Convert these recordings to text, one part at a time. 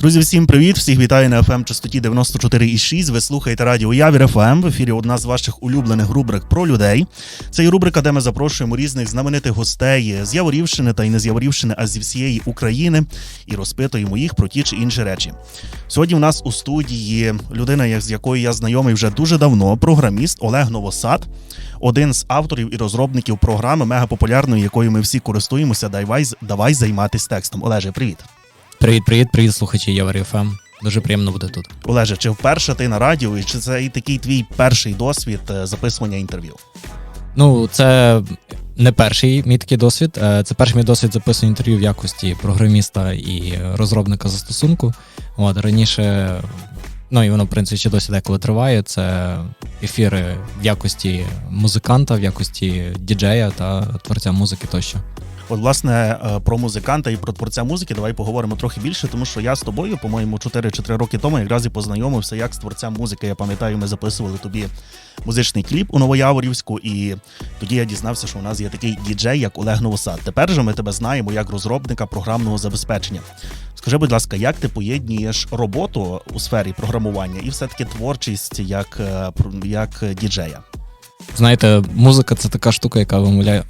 Друзі, всім привіт! Всіх вітаю на FM частоті 94,6. Ви слухаєте радіо Явір ФМ. В ефірі одна з ваших улюблених рубрик про людей. Це є рубрика, де ми запрошуємо різних знаменитих гостей з Яворівщини та й не з Яворівщини, а зі всієї України і розпитуємо їх про ті чи інші речі. Сьогодні у нас у студії людина, з якою я знайомий вже дуже давно, програміст Олег Новосад, один з авторів і розробників програми мегапопулярної, якою ми всі користуємося. Давай, давай займатися текстом. Олеже, привіт. Привіт, привіт, привіт, слухачі Єврі ФМ. Дуже приємно бути тут. Олеже, чи вперше ти на радіо, і чи це і такий твій перший досвід е, записування інтерв'ю? Ну, це не перший мій такий досвід. е, Це перший мій досвід записування інтерв'ю в якості програміста і розробника застосунку. От раніше, ну і воно, в принципі, ще досі деколи триває. Це ефіри в якості музиканта, в якості діджея та творця музики тощо. От, власне, е, про музиканта і про творця музики давай поговоримо трохи більше, тому що я з тобою, по-моєму, 4 чи 3 роки тому якраз і познайомився як з творцем музики. Я пам'ятаю, ми записували тобі музичний кліп у Новояворівську, і тоді я дізнався, що у нас є такий діджей, як Олег Новосад. Тепер же ми тебе знаємо як розробника програмного забезпечення. Скажи, будь ласка, як ти поєднуєш роботу у сфері програмування і все-таки творчість як, е, як діджея? Знаєте, музика це така штука, яка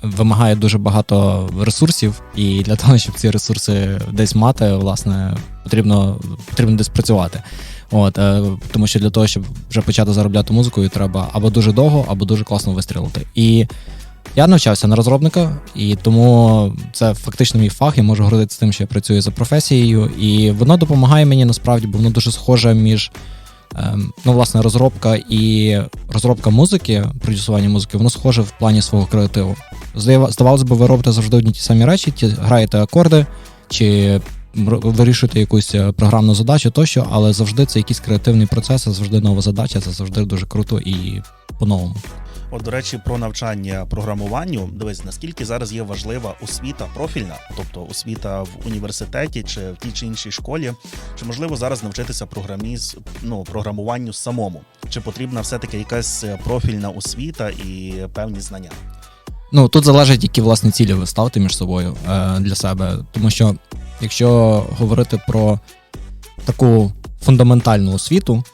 вимагає дуже багато ресурсів, і для того, щоб ці ресурси десь мати, власне, потрібно, потрібно десь працювати. От, е, тому що для того, щоб вже почати заробляти музикою, треба або дуже довго, або дуже класно вистрілити. І я навчався на розробника, і тому це фактично мій фах. Я можу гордитися тим, що я працюю за професією, і воно допомагає мені насправді, бо воно дуже схоже між ну, власне, розробка і розробка музики, продюсування музики, воно схоже в плані свого креативу. Здава- Здавалося б, ви робите завжди одні ті самі речі, ті граєте акорди чи вирішуєте якусь е, програмну задачу тощо, але завжди це якийсь креативний процес, це завжди нова задача, це завжди дуже круто і по-новому. От, до речі, про навчання програмуванню. Дивись, наскільки зараз є важлива освіта профільна, тобто освіта в університеті чи в тій чи іншій школі. Чи можливо зараз навчитися програміз, ну, програмуванню самому? Чи потрібна все-таки якась е, профільна освіта і певні знання? Ну тут залежить, які власне цілі ви ставите між собою е, для себе. Тому що якщо говорити про таку фундаментальну освіту,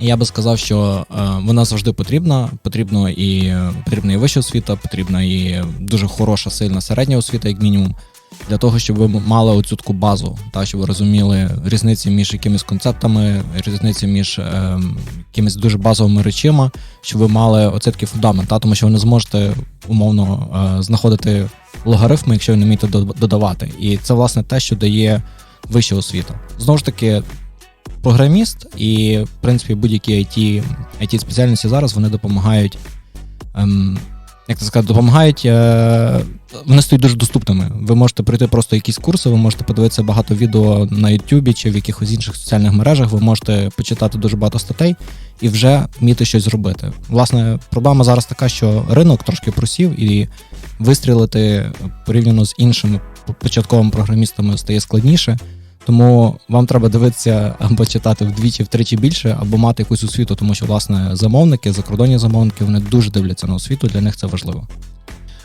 я би сказав, що е, вона завжди потрібна. Потрібно і е, потрібна і вища освіта, потрібна і дуже хороша, сильна середня освіта, як мінімум, для того, щоб ви мали оцю таку базу, та щоб ви розуміли різниці між якимись концептами, різниці між е, якимись дуже базовими речима, щоб ви мали оцей такий фундамент, та тому що ви не зможете умовно е, знаходити логарифми, якщо ви не вмієте до- додавати. І це власне те, що дає вища освіта. Знову ж таки, програміст і, в принципі, будь-які IT, IT спеціальності зараз вони допомагають. Ем, як це сказати, допомагають, е, вони стають дуже доступними. Ви можете пройти просто якісь курси, ви можете подивитися багато відео на YouTube чи в якихось інших соціальних мережах, ви можете почитати дуже багато статей і вже вміти щось зробити. Власне, проблема зараз така, що ринок трошки просів, і вистрілити порівняно з іншими початковими програмістами стає складніше. Тому вам треба дивитися або читати вдвічі, втричі більше, або мати якусь освіту, тому що власне замовники, закордонні замовники, вони дуже дивляться на освіту. Для них це важливо.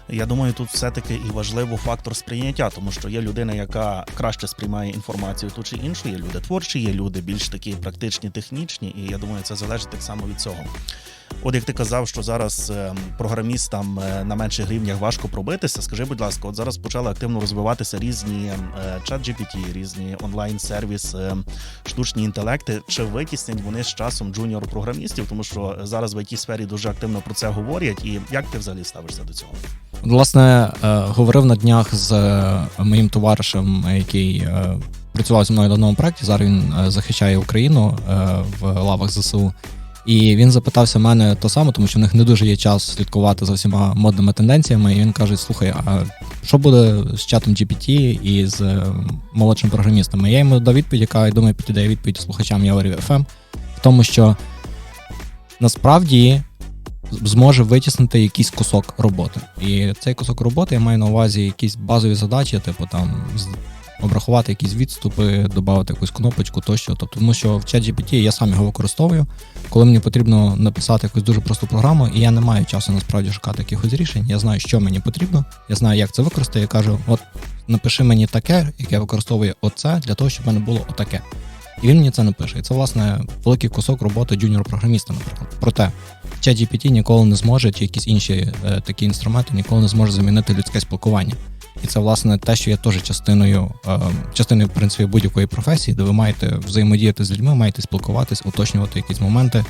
Я думаю, тут все-таки і важливо фактор сприйняття, тому що є людина, яка краще сприймає інформацію ту чи іншу. Є люди творчі, є люди більш такі практичні, технічні, і я думаю, це залежить так само від цього. От як ти казав, що зараз е, програмістам е, на менших рівнях важко пробитися. Скажи, будь ласка, от зараз почали активно розвиватися різні е, чат GPT, різні онлайн-сервіс, е, штучні інтелекти. Чи витіснять вони з часом джуніор-програмістів? Тому що зараз в it сфері дуже активно про це говорять. І як ти взагалі ставишся до цього? Власне, е, говорив на днях з е, моїм товаришем, який е, працював зі мною на одному проєкті. Зараз він е, захищає Україну е, в лавах ЗСУ. І він запитався мене то саме, тому що в них не дуже є час слідкувати за всіма модними тенденціями. І він каже: Слухай, а що буде з чатом GPT і з е, молодшим програмістами? Я йому дав відповідь, яка я думаю, підійде відповідь слухачам Яворів FM, в тому, що насправді зможе витіснити якийсь кусок роботи. І цей кусок роботи я маю на увазі якісь базові задачі, типу там обрахувати якісь відступи, додати якусь кнопочку тощо. Тобто, тому що в ChatGPT я сам його використовую, коли мені потрібно написати якусь дуже просту програму, і я не маю часу насправді шукати якихось рішень. Я знаю, що мені потрібно, я знаю, як це використати. Я кажу: от напиши мені таке, яке використовує оце для того, щоб в мене було отаке. І він мені це напише. І це, власне, великий кусок роботи джуніор-програміста, наприклад. Проте ChatGPT ніколи не зможе, чи якісь інші е, такі інструменти ніколи не зможе замінити людське спілкування. І це, власне, те, що є теж частиною, е, частиною в принципі, будь-якої професії, де ви маєте взаємодіяти з людьми, маєте спілкуватись, уточнювати якісь моменти,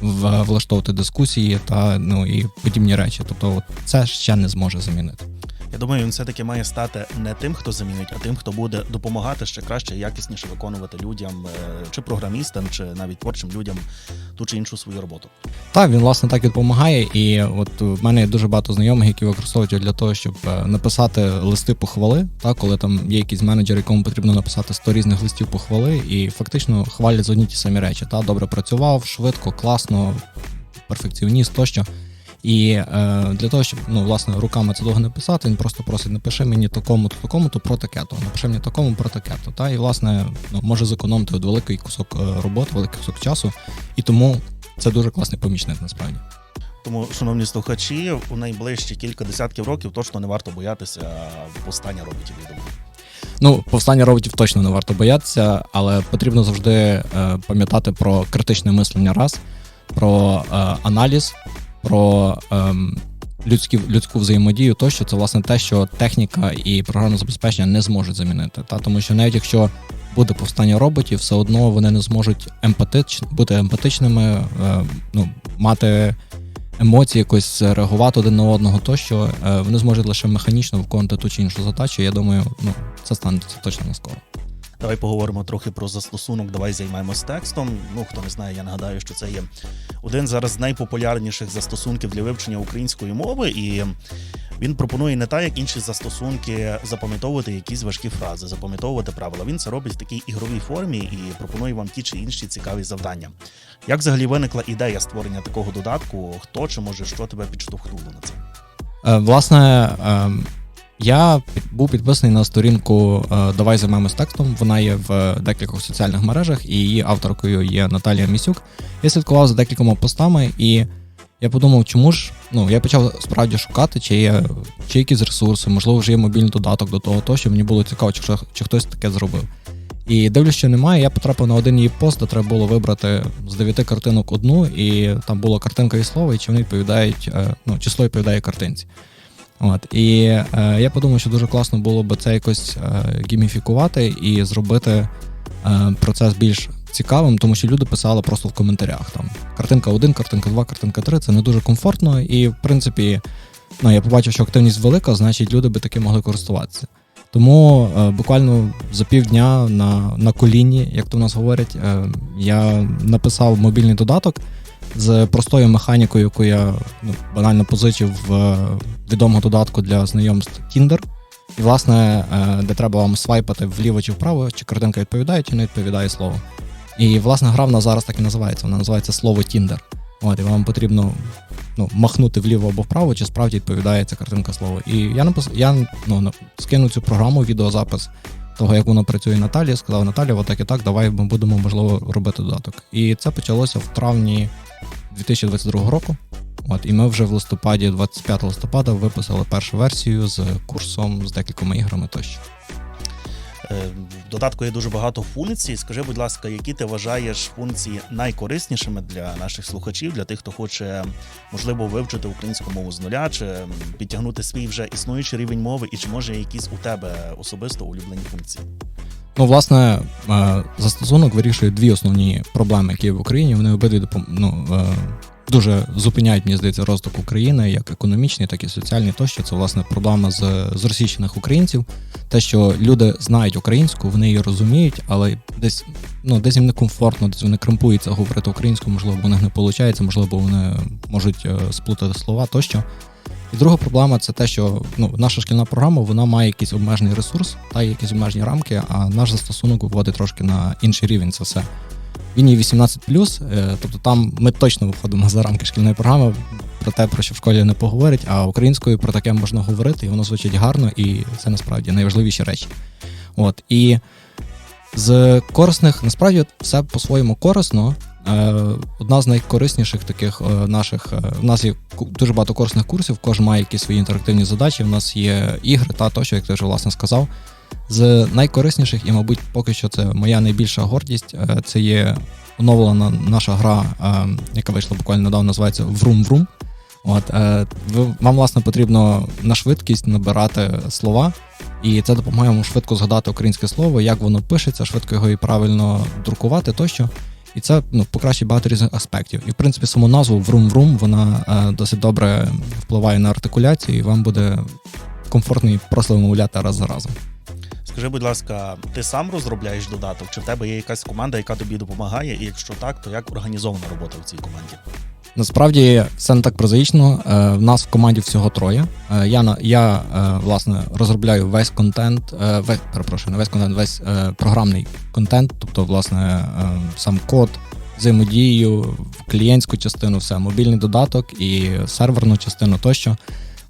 влаштовувати дискусії та ну і подібні речі. Тобто, це ще не зможе замінити. Я думаю, він все-таки має стати не тим, хто замінить, а тим, хто буде допомагати ще краще, якісніше виконувати людям, е, чи програмістам, чи навіть творчим людям ту чи іншу свою роботу. Так, він власне так і допомагає. І от в мене є дуже багато знайомих, які використовують для того, щоб е, написати листи похвали. Так, коли там є якийсь менеджер, якому потрібно написати 100 різних листів похвали, і фактично хвалять за одні ті самі речі. Та добре працював, швидко, класно, перфекціоніст тощо. І е, для того, щоб ну, власне руками це довго не писати, він просто просить, напиши мені такому-то, такому-то про таке-то, напиши мені такому про таке-то. Та і власне ну, може зекономити от великий кусок е, роботи, великий кусок часу. І тому це дуже класний помічник насправді. Тому, шановні слухачі, у найближчі кілька десятків років точно не варто боятися повстання роботів. Я думаю. Ну, повстання роботів точно не варто боятися, але потрібно завжди е, пам'ятати про критичне мислення раз, про е, аналіз, про ем, людські, людську взаємодію, тощо це власне те, що техніка і програмне забезпечення не зможуть замінити. Та? Тому що навіть якщо буде повстання роботів, все одно вони не зможуть емпатич, бути емпатичними, е, ну, мати емоції, якось реагувати один на одного, тощо е, вони зможуть лише механічно виконувати ту чи іншу задачу. Я думаю, ну це станеться точно не скоро. Давай поговоримо трохи про застосунок. Давай займаємось текстом. Ну хто не знає, я нагадаю, що це є один зараз з найпопулярніших застосунків для вивчення української мови, і він пропонує не так, як інші застосунки, запам'ятовувати якісь важкі фрази, запам'ятовувати правила. Він це робить в такій ігровій формі і пропонує вам ті чи інші цікаві завдання. Як взагалі виникла ідея створення такого додатку? Хто чи може що тебе підштовхнуло на це? Е, Власне, е, я був підписаний на сторінку е, Давай займемось текстом. Вона є в декількох соціальних мережах, і її авторкою є Наталія Місюк. Я слідкував за декількома постами, і я подумав, чому ж ну я почав справді шукати, чи є чи якісь ресурси, можливо, вже є мобільний додаток до того, то, що мені було цікаво, чи, чи хтось таке зробив. І дивлюсь, що немає. Я потрапив на один її пост, де треба було вибрати з дев'яти картинок одну, і там була картинка і слово, і чи вони відповідають, е, ну, число відповідає картинці. От. І е, я подумав, що дуже класно було би це якось е, гіміфікувати і зробити е, процес більш цікавим, тому що люди писали просто в коментарях. Там картинка 1, картинка 2, картинка 3 це не дуже комфортно, і в принципі, ну, я побачив, що активність велика, значить люди би таки могли користуватися. Тому е, буквально за півдня на, на коліні, як то в нас говорять, е, я написав мобільний додаток з простою механікою, яку я ну, банально позичив в е, відомого додатку для знайомств Tinder. І, власне, е, де треба вам свайпати вліво чи вправо, чи картинка відповідає, чи не відповідає слово. І, власне, гра в нас зараз так і називається. Вона називається слово Tinder. От, і вам потрібно ну, махнути вліво або вправо, чи справді відповідає ця картинка слово. І я напис... я ну, скинув цю програму, відеозапис того, як воно працює Наталі, сказав Наталі, отак і так, давай ми будемо можливо робити додаток. І це почалося в травні 2022 року. От, і ми вже в листопаді, 25 листопада, виписали першу версію з курсом з декількома іграми тощо. Е, В додатку є дуже багато функцій. Скажи, будь ласка, які ти вважаєш функції найкориснішими для наших слухачів, для тих, хто хоче можливо вивчити українську мову з нуля, чи підтягнути свій вже існуючий рівень мови, і чи може якісь у тебе особисто улюблені функції? Ну, власне, е, застосунок вирішує дві основні проблеми, які є в Україні. Вони обидві ну, е, дуже зупиняють, мені здається, розвиток України, як економічний, так і соціальний. Тощо це власне проблема з зросійщених українців. Те, що люди знають українську, вони її розуміють, але десь ну десь їм некомфортно, десь вони крампуються говорити українською, можливо, у них не виходить, можливо, вони можуть е, сплутати слова тощо. І друга проблема це те, що ну, наша шкільна програма вона має якийсь обмежений ресурс, та якісь обмежені рамки, а наш застосунок виводить трошки на інший рівень це все. Він є 18 е, тобто там ми точно виходимо за рамки шкільної програми про те, про що в школі не поговорять, а українською про таке можна говорити, і воно звучить гарно, і це насправді найважливіші речі. От і з корисних насправді все по-своєму корисно. Е, Одна з найкорисніших таких е, наших у нас є дуже багато корисних курсів, кожен має якісь свої інтерактивні задачі. У нас є ігри та тощо, як ти вже власне сказав. З найкорисніших, і, мабуть, поки що це моя найбільша гордість. е, Це є оновлена наша гра, е, яка вийшла буквально недавно, називається Vroom. От, е, вам, власне, потрібно на швидкість набирати слова, і це допомагає вам швидко згадати українське слово, як воно пишеться, швидко його і правильно друкувати тощо. І це ну, покращить багато різних аспектів. І в принципі саму назву Vroom, вона досить добре впливає на артикуляцію, і вам буде комфортно і просто вимовляти раз за разом. Скажи, будь ласка, ти сам розробляєш додаток? Чи в тебе є якась команда, яка тобі допомагає? І якщо так, то як організована робота в цій команді? Насправді все не так прозаїчно. Е, В нас в команді всього троє. Е, Я я е, власне розробляю весь контент, весь перепрошую, не весь контент, весь програмний контент, тобто, власне, сам код, взаємодію, клієнтську частину, все, мобільний додаток і серверну частину тощо.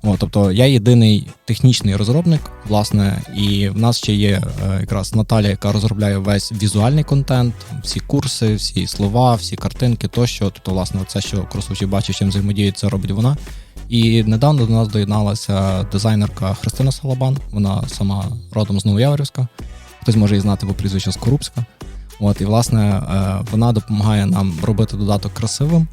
О, тобто я єдиний технічний розробник, власне, і в нас ще є е, якраз Наталя, яка розробляє весь візуальний контент, всі курси, всі слова, всі картинки тощо. Тобто, власне, це, що користувачі бачать, чим взаємодіють, це робить вона. І недавно до нас доєдналася дизайнерка Христина Салабан. Вона сама родом з Новояворівська. Хтось може її знати по прізвищу Скорубська. От, і власне е, вона допомагає нам робити додаток красивим.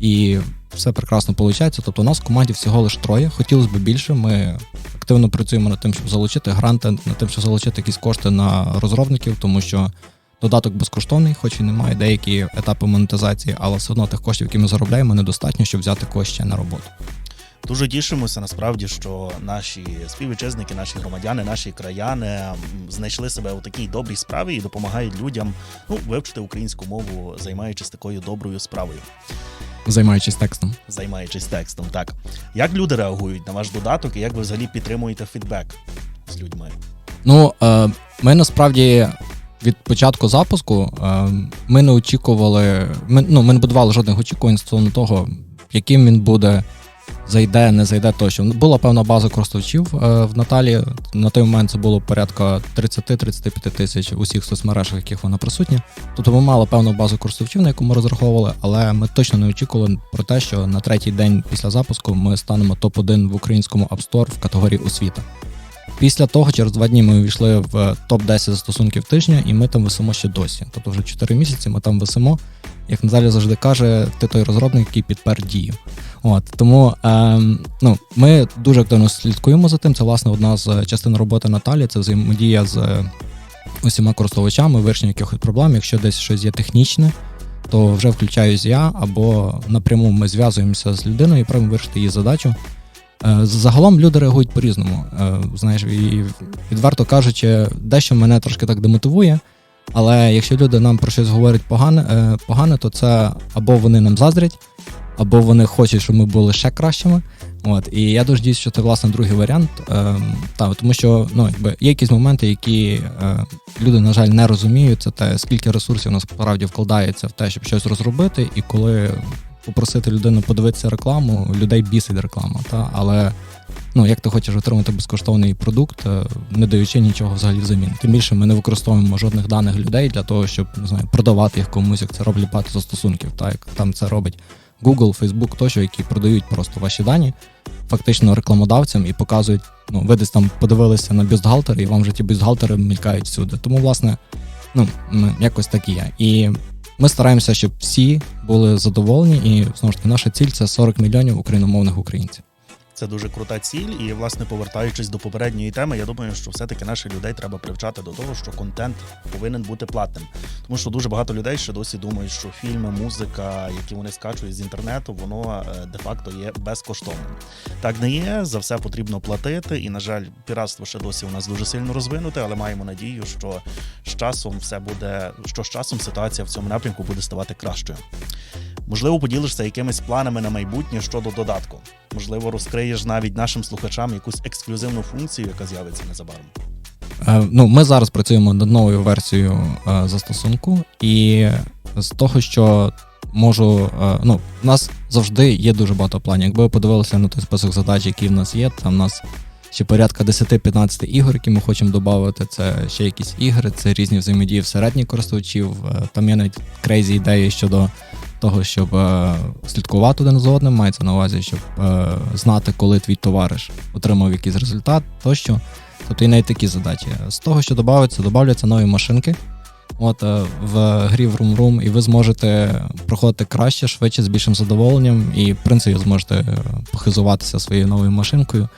І все прекрасно виходить. Тобто у нас в команді всього лише троє. Хотілося б більше. Ми активно працюємо над тим, щоб залучити гранти, над тим, щоб залучити якісь кошти на розробників, тому що додаток безкоштовний, хоч і немає деякі етапи монетизації, але все одно тих коштів, які ми заробляємо, недостатньо, щоб взяти ще на роботу. Дуже тішимося насправді, що наші співвітчизники, наші громадяни, наші краяни знайшли себе у такій добрій справі і допомагають людям ну, вивчити українську мову, займаючись такою доброю справою, Займаючись текстом. займаючись текстом. Так як люди реагують на ваш додаток і як ви взагалі підтримуєте фідбек з людьми? Ну, е, ми насправді від початку запуску е, ми не очікували, ми, ну, ми не будували жодних очікувань стосовно того, яким він буде, зайде, не зайде тощо. Була певна база користувачів е, в Наталі. На той момент це було порядка 30-35 тисяч усіх соцмережах, яких вона присутня. Тобто ми мали певну базу користувачів, на яку ми розраховували, але ми точно не очікували про те, що на третій день після запуску ми станемо топ-1 в українському App Store в категорії освіта. Після того, через два дні ми увійшли в топ-10 застосунків тижня, і ми там висимо ще досі. Тобто вже 4 місяці ми там висимо. Як Наталя завжди каже, ти той розробник, який підпер дію. От тому ем, ну, ми дуже активно слідкуємо за тим. Це власне одна з частин роботи Наталі. Це взаємодія з е, усіма користувачами, вирішення якихось проблем. Якщо десь щось є технічне, то вже включаюсь я, або напряму ми зв'язуємося з людиною і пробуємо вирішити її задачу. Е, Загалом люди реагують по-різному. Е, Знаєш, і відверто кажучи, дещо мене трошки так демотивує. Але якщо люди нам про щось говорять погане, е, погане, то це або вони нам заздрять, або вони хочуть, щоб ми були ще кращими. От і я дуже діюсь, що це власне другий варіант. Та, тому що ну, якби є якісь моменти, які люди, на жаль, не розуміють. Це те, скільки ресурсів насправді вкладається в те, щоб щось розробити, і коли попросити людину подивитися рекламу, людей бісить реклама. Та? Але ну, як ти хочеш отримати безкоштовний продукт, е, не даючи нічого взагалі взамін. Тим більше ми не використовуємо жодних даних людей для того, щоб не знаю, продавати їх комусь, як це роблять багато застосунків, та як там це робить Google, Facebook, тощо, які продають просто ваші дані фактично рекламодавцям і показують, ну, ви десь там подивилися на бюстгальтери, і вам вже ті бюстгальтери мількають всюди. Тому, власне, ну, якось так і є. І ми стараємося, щоб всі були задоволені, і знову ж таки, наша ціль це 40 мільйонів україномовних українців. Це дуже крута ціль, і власне повертаючись до попередньої теми, я думаю, що все-таки наших людей треба привчати до того, що контент повинен бути платним. Тому що дуже багато людей ще досі думають, що фільми, музика, які вони скачують з інтернету, воно е, де-факто є безкоштовним. Так не є, за все потрібно платити. І, на жаль, піратство ще досі у нас дуже сильно розвинуте, але маємо надію, що з часом все буде, що з часом ситуація в цьому напрямку буде ставати кращою. Можливо, поділишся якимись планами на майбутнє щодо додатку. Можливо, розкриєш навіть нашим слухачам якусь ексклюзивну функцію, яка з'явиться незабаром. Е, Ну, ми зараз працюємо над новою версією е, застосунку, і з того, що можу, е, ну, у нас завжди є дуже багато планів. Якби ви подивилися на той список задач, які в нас є, там в нас ще порядка 10-15 ігор, які ми хочемо додати. Це ще якісь ігри, це різні взаємодії всередині користувачів. Там є навіть крейзі ідеї щодо того, щоб е, слідкувати один з одним, мається на увазі, щоб е, знати, коли твій товариш отримав якийсь результат тощо. Тобто і навіть такі задачі. З того, що додається, додаються нові машинки. От е, в грі в Room Room, і ви зможете проходити краще, швидше, з більшим задоволенням, і в принципі зможете похизуватися своєю новою машинкою.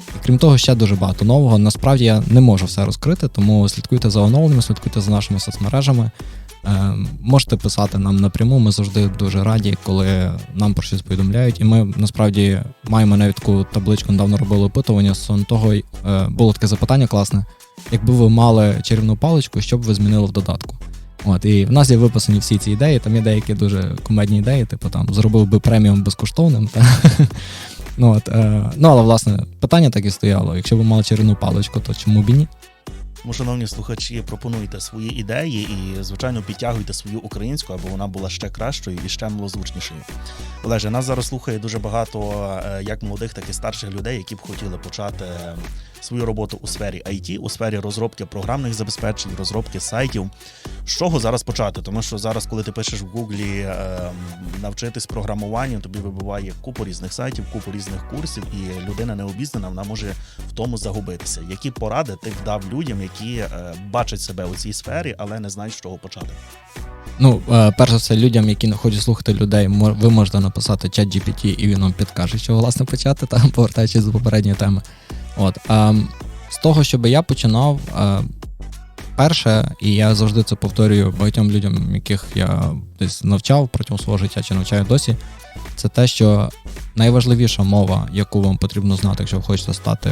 І крім того, ще дуже багато нового. Насправді я не можу все розкрити, тому слідкуйте за оновленнями, слідкуйте за нашими соцмережами. Е, можете писати нам напряму. Ми завжди дуже раді, коли нам про щось повідомляють. І ми насправді маємо навіть таку табличку, недавно робили опитування стосовно того, е, було таке запитання класне. Якби ви мали чарівну паличку, що б ви змінили в додатку? От, і в нас є виписані всі ці ідеї. Там є деякі дуже кумедні ідеї, типу там зробив би преміум безкоштовним. Та, ну, от, е, ну, але власне питання так і стояло. Якщо ви мали чарівну паличку, то чому б і ні? Тому, шановні слухачі, пропонуйте свої ідеї і, звичайно, підтягуйте свою українську, аби вона була ще кращою і ще милозвучнішою. Олеже, нас зараз слухає дуже багато е, як молодих, так і старших людей, які б хотіли почати свою роботу у сфері IT, у сфері розробки програмних забезпечень, розробки сайтів. З чого зараз почати? Тому що зараз, коли ти пишеш в Гуглі е, навчитись програмуванню, тобі вибиває купу різних сайтів, купу різних курсів, і людина необізнана, вона може в тому загубитися. Які поради ти б дав людям, які е, бачать себе у цій сфері, але не знають, з чого почати? Ну, е, перш за все, людям, які не хочуть слухати людей, ви можете написати чат GPT, і він вам підкаже, що власне почати, там, повертаючись до попередньої теми. От, е, з того, щоб я починав, е, перше, і я завжди це повторюю багатьом людям, яких я десь навчав протягом свого життя чи навчаю досі, це те, що найважливіша мова, яку вам потрібно знати, якщо ви хочете стати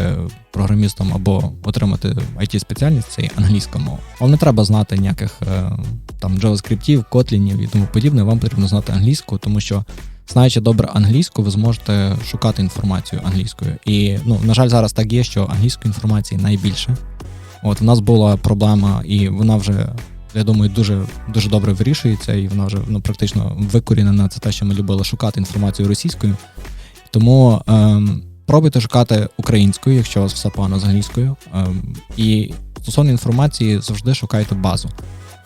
програмістом або отримати it спеціальність це англійська мова. Вам не треба знати ніяких е, там JavaScript, котлінів і тому подібне. Вам потрібно знати англійську, тому що знаючи добре англійську, ви зможете шукати інформацію англійською. І ну, на жаль, зараз так є, що англійської інформації найбільше. От у нас була проблема, і вона вже. Я думаю, дуже дуже добре вирішується, і вона вже ну, практично викорінена. Це те, що ми любили шукати інформацію російською. Тому ем, пробуйте шукати українською, якщо у вас все погано з англійською. Ем, і стосовно інформації завжди шукайте базу.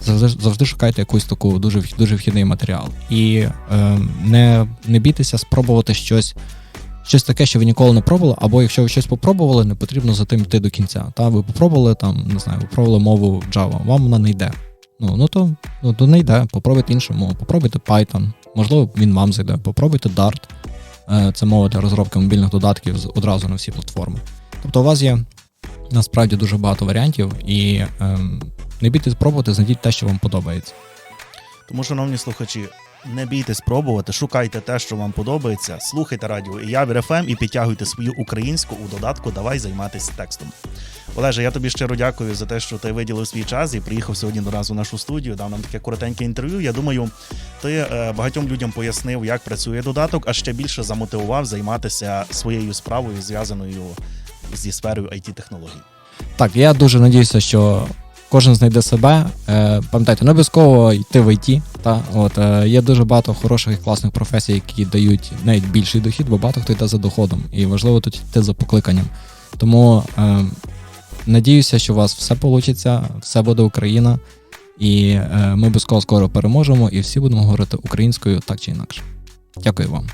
Завжди, завжди шукайте якусь таку дуже, дуже вхідний матеріал. І ем, не, не бійтеся спробувати щось, щось таке, що ви ніколи не пробували, або якщо ви щось попробували, не потрібно за тим йти до кінця. Та ви попробували там, не знаю, ви пробували мову Java, вам вона не йде. Ну, ну то, ну, то не йде, попробуйте іншу мову, попробуйте Python, можливо, він вам зайде, попробуйте Dart. Е, Це мова для розробки мобільних додатків одразу на всі платформи. Тобто у вас є насправді дуже багато варіантів, і ем, не бійтесь пробувати, знайдіть те, що вам подобається. Тому, шановні слухачі, не бійтесь пробувати, шукайте те, що вам подобається, слухайте радіо і Явір ФМ і підтягуйте свою українську у додатку Давай займатися текстом. Олеже, я тобі щиро дякую за те, що ти виділив свій час і приїхав сьогодні до нас у нашу студію, дав нам таке коротеньке інтерв'ю. Я думаю, ти е, багатьом людям пояснив, як працює додаток, а ще більше замотивував займатися своєю справою, зв'язаною зі сферою it технологій Так, я дуже надіюся, що кожен знайде себе. Е, пам'ятайте, не обов'язково йти в ІТ. Та? От, е, є дуже багато хороших і класних професій, які дають навіть більший дохід, бо багато хто йде за доходом. І важливо тут йти за покликанням. Тому е, надіюся, що у вас все вийде, все буде Україна. І е, ми обов'язково скоро переможемо, і всі будемо говорити українською так чи інакше. Дякую вам.